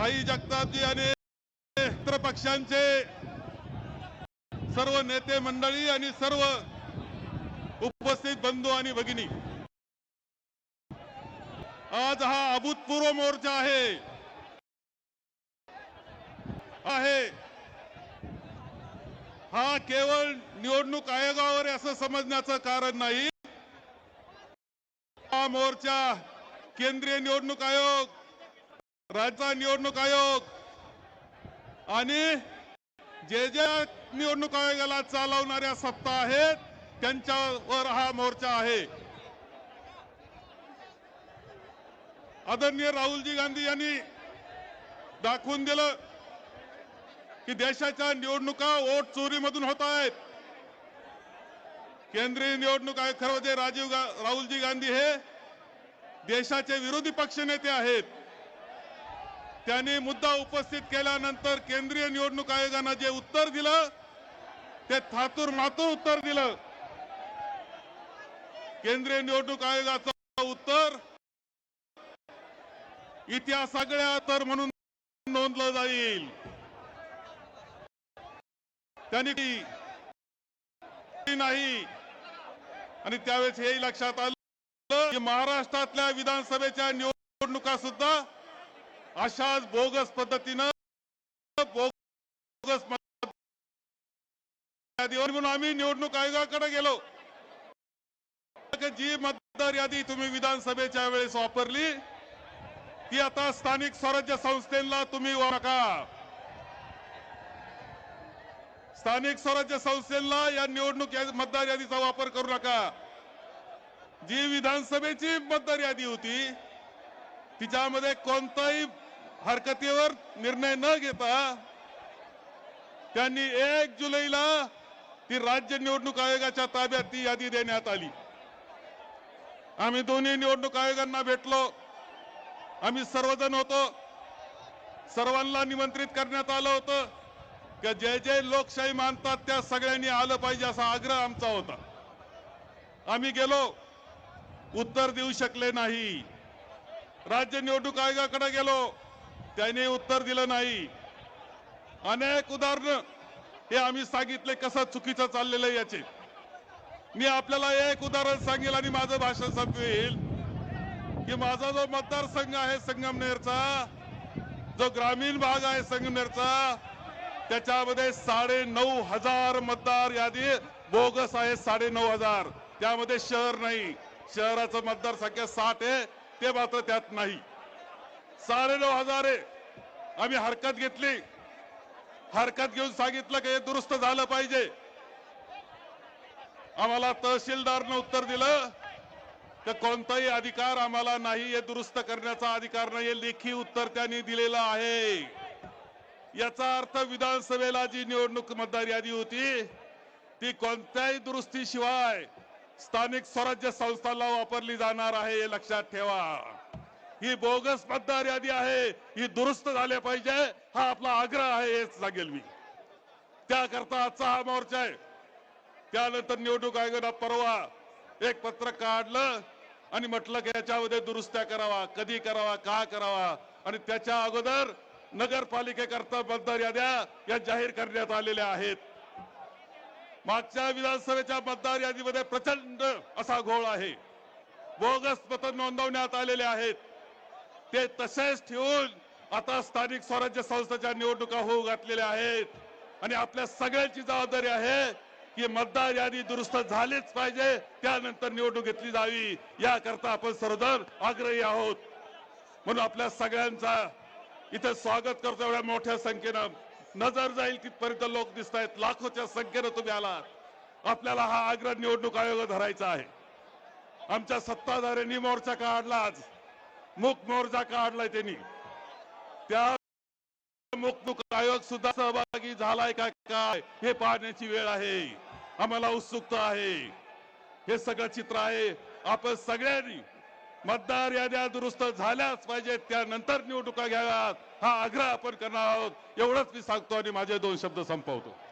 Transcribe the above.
भाई जगतापजी आणि मित्र पक्षांचे सर्व नेते मंडळी आणि सर्व उपस्थित बंधू आणि भगिनी आज हा अभूतपूर्व मोर्चा आहे. आहे. हा केवळ निवडणूक आयोगावर असं समजण्याचं कारण नाही. हा मोर्चा केंद्रीय निवडणूक आयोग राज्याचा निवडणूक आयोग आणि जे जे निवडणूक आयोगाला चालवणाऱ्या सत्ता आहेत त्यांच्यावर हा मोर्चा आहे. आदरणीय राहुलजी गांधी यांनी दाखवून दिलं की देशाच्या निवडणुका वोट चोरीमधून होत आहेत. केंद्रीय निवडणूक आयोग खरं म्हणजे राजीव गा- राहुलजी गांधी हे देशाचे विरोधी पक्ष नेते आहेत. त्यांनी मुद्दा उपस्थित केल्यानंतर केंद्रीय निवडणूक आयोगानं जे उत्तर दिलं ते थातूर मातूर उत्तर दिलं. केंद्रीय निवडणूक आयोगाचं उत्तर इतिहास सगळ्या तर म्हणून नोंदलं जाईल. त्यांनी नाही. आणि त्यावेळेस हे लक्षात आलं की महाराष्ट्रातल्या विधानसभेच्या निवडणुका सुद्धा अशाच बोगस पद्धतीनं बोगस म्हणून आम्ही निवडणूक आयोगाकडे गेलो. जी मतदार यादी तुम्ही विधानसभेच्या वेळेस वापरली ती आता स्थानिक स्वराज्य संस्थेला तुम्ही नका. स्थानिक स्वराज्य संस्थेला या निवडणूक मतदार यादीचा वापर करू नका. जी विधानसभेची मतदार यादी होती तिच्यामध्ये कोणताही हरकतीवर निर्णय न घेता त्यांनी एक जुलैला ती राज्य निवडणूक आयोगाच्या ताब्यात ती यादी देण्यात आली. आम्ही दोन्ही निवडणूक आयोगांना भेटलो. आम्ही सर्वजण होतो. सर्वांना निमंत्रित करण्यात आलं होतं की जे जे लोकशाही मानतात त्या सगळ्यांनी आलं पाहिजे असा आग्रह आमचा होता. आम्ही गेलो. उत्तर देऊ शकले नाही. राज्य निवडणूक आयोगाकडे गेलो. त्यांनी उत्तर दिलं नाही. अनेक उदाहरणं हे आम्ही सांगितले कसं चुकीचं चाललेलं आहे याचे. मी आपल्याला एक उदाहरण सांगेल आणि माझं भाषण संपवेल. की माझा जो मतदारसंघ आहे संगमनेरचा जो ग्रामीण भाग आहे संगमनेरचा त्याच्यामध्ये साडे नऊ हजार मतदार यादी बोगस आहे साडे नऊ हजार. त्यामध्ये शहर नाही. शहराचं मतदारसंख्या साठ आहे. ते मात्र त्यात नाही. साडे नऊ हजार आम्ही हरकत घेतली. हरकत घेऊन सांगितलं की हे दुरुस्त झालं पाहिजे. आम्हाला तहसीलदारनं उत्तर दिलं तर कोणताही अधिकार आम्हाला नाही हे दुरुस्त करण्याचा अधिकार नाही हे लेखी उत्तर त्यांनी दिलेलं आहे. याचा अर्थ विधानसभेला जी निवडणूक मतदार यादी होती ती कोणत्याही दुरुस्तीशिवाय स्थानिक स्वराज्य संस्थांना वापरली जाणार आहे हे लक्षात ठेवा. ही बोगस मतदार यादी आहे ही दुरुस्त झाल्या पाहिजे हा आपला आग्रह आहे हेच सांगेल मी. त्याकरता आजचा हा मोर्चा आहे. त्यानंतर निवडणूक आयोगानं परवा एक पत्र काढलं आणि म्हटलं की याच्यामध्ये दुरुस्त्या करावा कधी करावा का करावा आणि त्याच्या अगोदर नगरपालिकेकरता मतदार याद्या या जाहीर करण्यात आलेल्या आहेत. मागच्या विधानसभेच्या मतदार यादीमध्ये प्रचंड असा घोळ आहे. बोगस मत नोंदवण्यात आलेले आहेत. ते तसेच ठेवून आता स्थानिक स्वराज्य संस्थेच्या निवडणुका होऊ घातलेल्या आहेत. आणि आपल्या सगळ्यांची जबाबदारी आहे की मतदार यादी दुरुस्त झालीच पाहिजे त्यानंतर निवडणूक घेतली जावी. याकरता आपण सर्वजण आग्रही आहोत. म्हणून आपल्या सगळ्यांचा इथे स्वागत करतो एवढ्या मोठ्या संख्येनं. नजर जाईल तिथपर्यंत लोक दिसत आहेत लाखोच्या संख्येनं तुम्ही आलात. आपल्याला हा आग्रह निवडणूक आयोग धरायचा आहे. आमच्या सत्ताधाऱ्यांनी मोर्चा काढला आज. मुख मोर्चा काढलाय त्यांनी. त्या मुक्तुक आयोग सुद्धा सहभागी झालाय का काय हे पाहण्याची वेळ आहे. आम्हाला उत्सुकता आहे. हे सगळं चित्र आहे. आपण सगळ्यांनी मतदार याद्या दुरुस्त झाल्याच पाहिजेत त्यानंतर निवडणुका घ्याव्यात. हा आग्रह आपण करणार आहोत. एवढंच मी सांगतो आणि माझे दोन शब्द संपवतो.